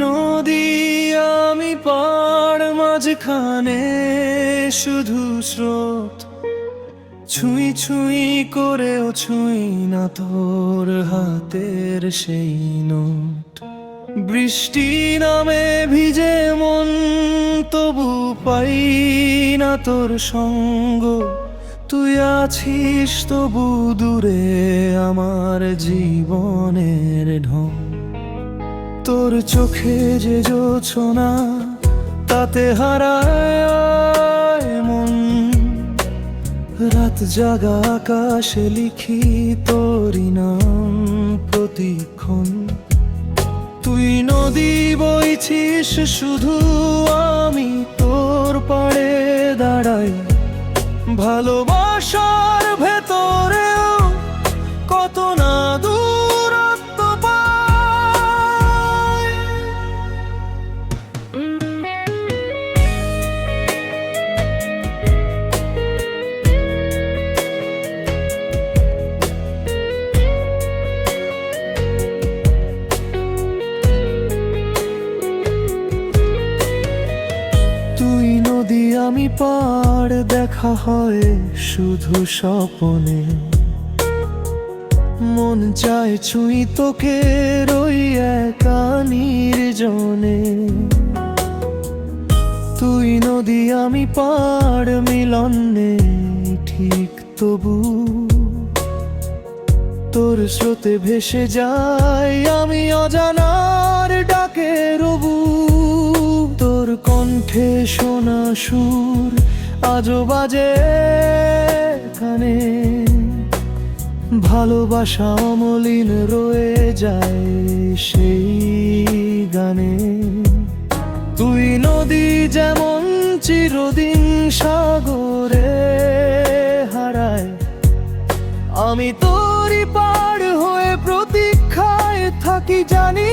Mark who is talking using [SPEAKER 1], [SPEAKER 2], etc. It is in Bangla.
[SPEAKER 1] নদী আমি পাড় মাঝখানে শুধু স্রোত। ছুঁই ছুঁই করেও ছুঁই না তোর হাতের সেই নোট। বৃষ্টি নামে ভিজে মন তবু পাই না তোর সঙ্গ। তুই আছিস তবু দূরে আমার জীবনের ঢং। তোর চোখে যে জোছনা, তাতে হারায় মন। রাত জাগা আকাশে লিখি তোরই নাম প্রতিক্ষণ। তুই নদী বইছিস, শুধু আমি তোর পাড়ে দাঁড়াই। ভালোবাসার ভেতরেও আমি পার দেখা হয় শুধু স্বপনে। মন চায় ছুঁই তোকে রই একা নির্জনে। তুই নদী, আমি পার মিলন, ঠিক তবু তোর স্রোতে ভেসে যাই আমি অজানার সুর আজও বাজে কানে। ভালোবাসা অমলিন রয়ে যায় সেই গানে। তুই নদী যেমন চিরদিন সাগরে হারায়, আমি তোরই পার হয়ে প্রতীক্ষায় থাকি জানি